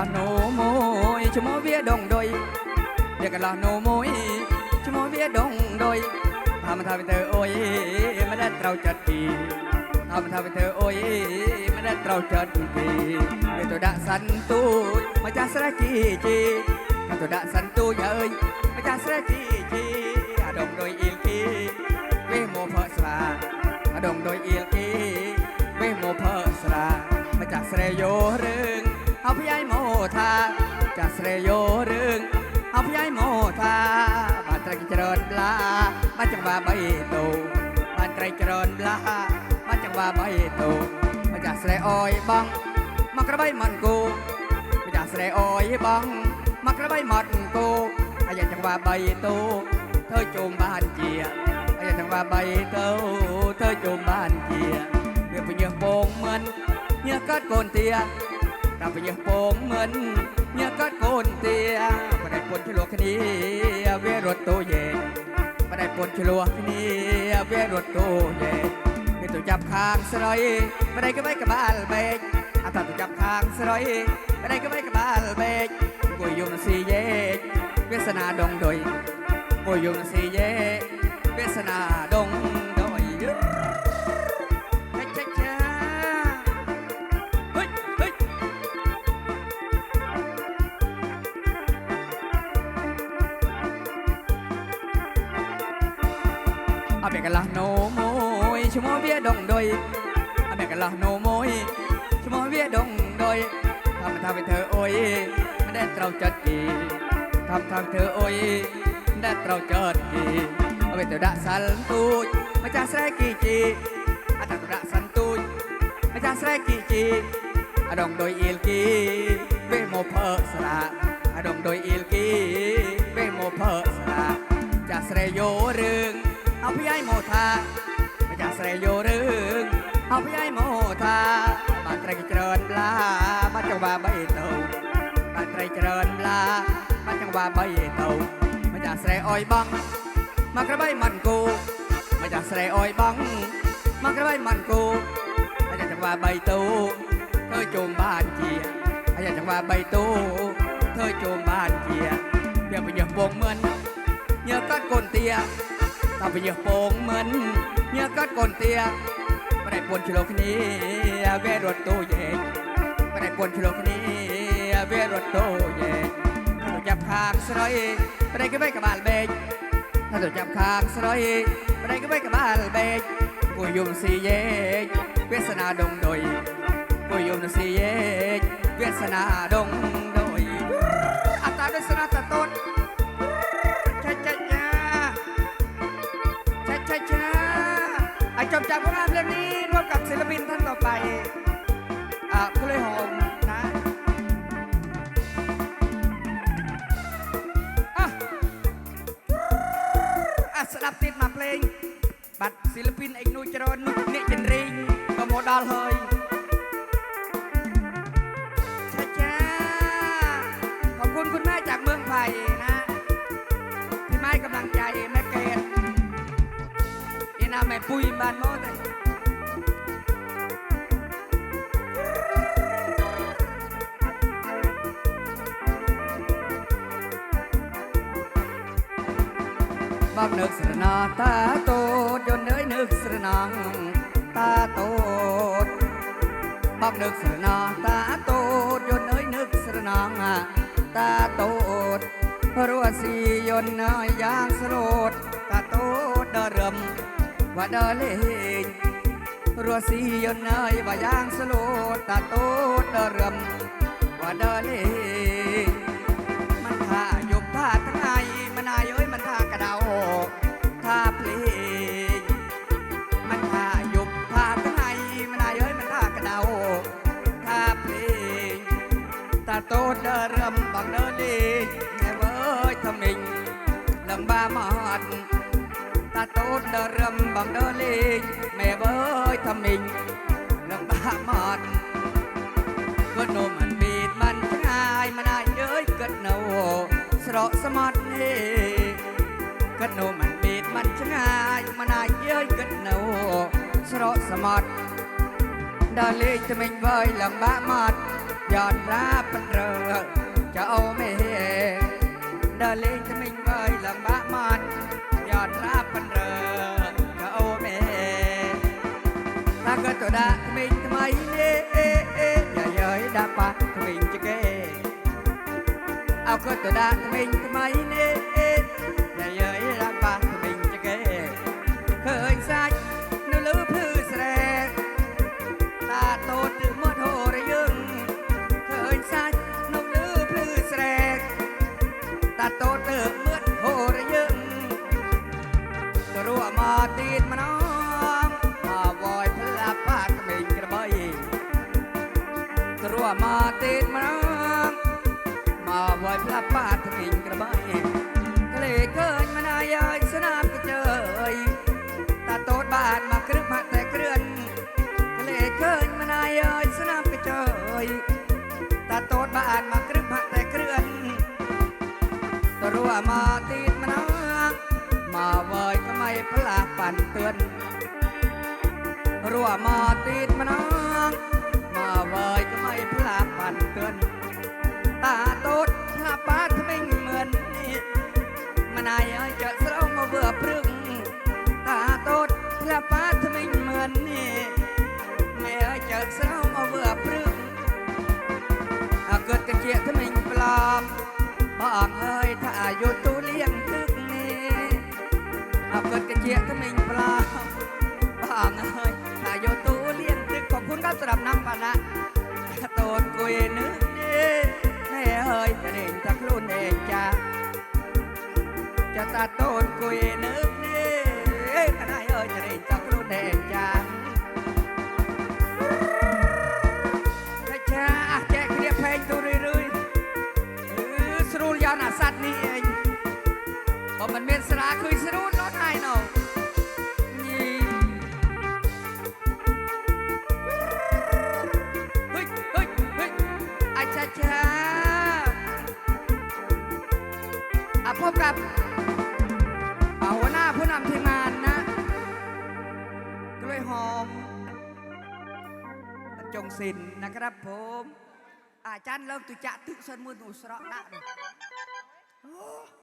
លោះនោះមួយឈ្មោះវាដងដុយវាកន្លោះនោះមួយឈ្មោះវាដងដុយថាមិនថាវាទៅអូយមិនដែលត្រូវចិត្តទីថាមិនថាវាទៅអូយមិនដែលត្រូវចិត្តទីវាទៅដាក់សាន់ទូចមកចាស់ស្រែជីជីទៅដាក់សាន់ទូចហើយមកចាស់ស្រែជីជីអាដងដុយអ៊ីលគីវាមកផើស្លាអាដងដុយអ៊ីលគីវាមកផើស្លាមកចាស់ស្រែយោឬ เอามาจากสระโยเรืองเอาพยายโมทาจากสรโยเรืองเอาพยายโมทาบ้านไตรเจริญปลาบ้านจังหวะใบโตบ้านไตรเจริญปลาบ้านจังหวะใบโตมาจากเสรอ้อยบังมักระใบมันกูมาจากเสรอ้อยบังมักระใบมันกูอาอยางจังหวะใบโตเธอจูมบ้านเจียอาอยางจังหวะใบโตเธอจูมบ้านเจียเรื่องไปเยื่อโป่งเหมือนเนื้อกัดโกนเตีย ตาไปเยี่ยมโป่งเหมือนเมียกัดโกนเตียมาได้ปนชลวคณีเวรถโตเย็นมาได้ปนชลวคณีเวรถโตเย็นมีตัวจับคางสลอยมาได้ก็ไม่กระบาลเบกอาตาตัวจับคางสลอยมาได้ก็ไม่กระบาลเบกกุยยุนสีเยกเวสนาดงดยกุยยุนสีเยกเวสนาดง เบกะละโนโมยชโมเวียดงโดยอาเบกะละโนโมยชโมเวียดงโดยทำทำให้เธอโอ้ยไม่ได้เราจัดดีทำทำเธอโอ้ยไม่ได้เราจัดดีเอาไปเธอดะสันตุยมาจากแสกีจีอาตาตุดะสันตุยมาจากแสกีจีอาดงโดยอิลกีเวโมเพอสระอาดงโดยอิลกีเวโมเพอสระจากสรโยเรือง เอาพี่ใหญ่โมทามาจากเสรโยเรึงเอาพี่ใหญ่โมทาบ้านไตรเจริญปลาบ้านจังหวะใบเตาบ้านไตรเจริญปลาบ้านจังหวะใบเตามาจากเสรอ้อยบังมากระใบมันกูมาจากเสรอ้อยบังมากระใบมันกูมาจากจังหวะใบเตาเธอจมบ้านเจียมาจากจังหวะใบเตาเธอจมบ้านเจียเพียงไปเหยียบวงเหมือนเหยียบกัดก้นเตีย ตาไปเหยียบโป่งเหมือนเนื้อกัดก้นเตียไม่ได้ปนชโลคนี้เวรถโตเย็นไม่ได้ปนชโลคนี้เวรถโตเย็นถ้าตัวจับคางสลอยไม่ได้ก็ไม่กระบาลเบกถ้าตัวจับคางสลอยไม่ได้ก็ไม่กระบาลเบกกูยุ่งสีเย็นเวสนาดงโดยกูยุ่งสีเย็นเวสนาดงโดยอัตตาเวสนาตะต้น ไอจบจากผลงานเพลงนี้ร่วมกับศิลปินท่านต่อไป อ่าคุณเลยหอมนะอ่ะอ่ะสลับติดมาเพลง บัตรศิลปินเอกนุยเจริญนุเนจินริงก็โมด me puin ban motre. Bác nước sửa nọ ta tốt, cho nơi nước sửa nọng ta tốt. Bác nước sửa nọ ta tốt, cho nơi nước sửa nọng ta tốt. រស់ស៊ីយន្តយ៉ាងស្រូតតាតូតដល់រំ นึกสรนาตาโตดยนเนยนึกสราโตดรัวสียนเนยยางสโลดตาโตดเดอเรมว่าเดอเลงรัวสียนเนยว่าย่างสโลดตาโตดเดเรมว่าเดเลงมันท่าหยกท่าทั้งไงมันนายเอ้ยมันท่ากระเดาท่าเพลงมันท่าหยกท่าทั้งไงมันนายเอ้ยมันท่ากระเดาท่าเพลงตาโตดเดเรมบังเดเลง សាតូនដរឹមបងដលេងម៉ែបើយថាមីងនឹងបាក់មាត់ក៏នោមិនពីតមិនឆ្ងាយមិនអាចអើយគិតនៅស្រកស្មាត់នេះគិតនោមិនពីតមិនឆ្ងាយមិនអាចអើយគិតនៅស្រកស្មាត់ដលេងថ្មីវើយឡើងបាក់មាត់យ៉ាត់រាបប្រើចៅមេដលេងថ្មីវើយឡើងបាក់ อดรับเป็นเรือจะเอาไม่เห็นถ้าเกิดตัวดาทำไมทำไมเนี่ยอย่าเย้ยดาปะทำไมจะเก เอาก็ตัวดาทำไมทำไมเนี่ย ព្រោះមកទៀតម្ដងមកវយផ្លាប់បាត់ក្មេងក្របីព្រោះមកទៀតម្ដងមកវយផ្លាប់បាត់ក្មេងក្របីក្លេឃើញមិនអាយឲ្យស្នាប់កជើយតាតូតបានមកគ្រឹះមកតែគ្រឿនក្លេឃើញមិនអាយឲ្យស្នាប់កជើយតាតូតបានមកគ្រឹះមកតែគ្រឿនព្រោះមក ផ្លាស់បានទឿនរួមកទីតម្នងមកវើយក្មៃផ្លាស់បានទឿនតាតូតឆ្លាប់បាត់ថ្មិញមឿននេះម្នាយអើយចើស្រោមកវើប สียทำไมปลอมบองเอ้ยถ้ายู่ตู้เลี้ยงตึกขอบคุณครับสำหรับน้ำปานะโตนกุยนึกนี่แม่เอ้ยจะเด่นจากรุ่นเองจ้าจะตาโตนกุยนึกนี่ขณะเอ้ยจะเด่นจากรุ่นเองจ้ากระชาแจกเรียบเพลงตัวเรื่อยๆเออสรูลยาวหนาสัตว์นี่เองพอมันเมนสราคือสรูลน้อยไอ้เนาะ ชาชาอะพบกับอ่าหัวหน้าผู้นำทีมงานนะกล้วยหอมจงสินนะครับผมอาจารย์เริ่มตุจะตึกสนมือดูสระนะ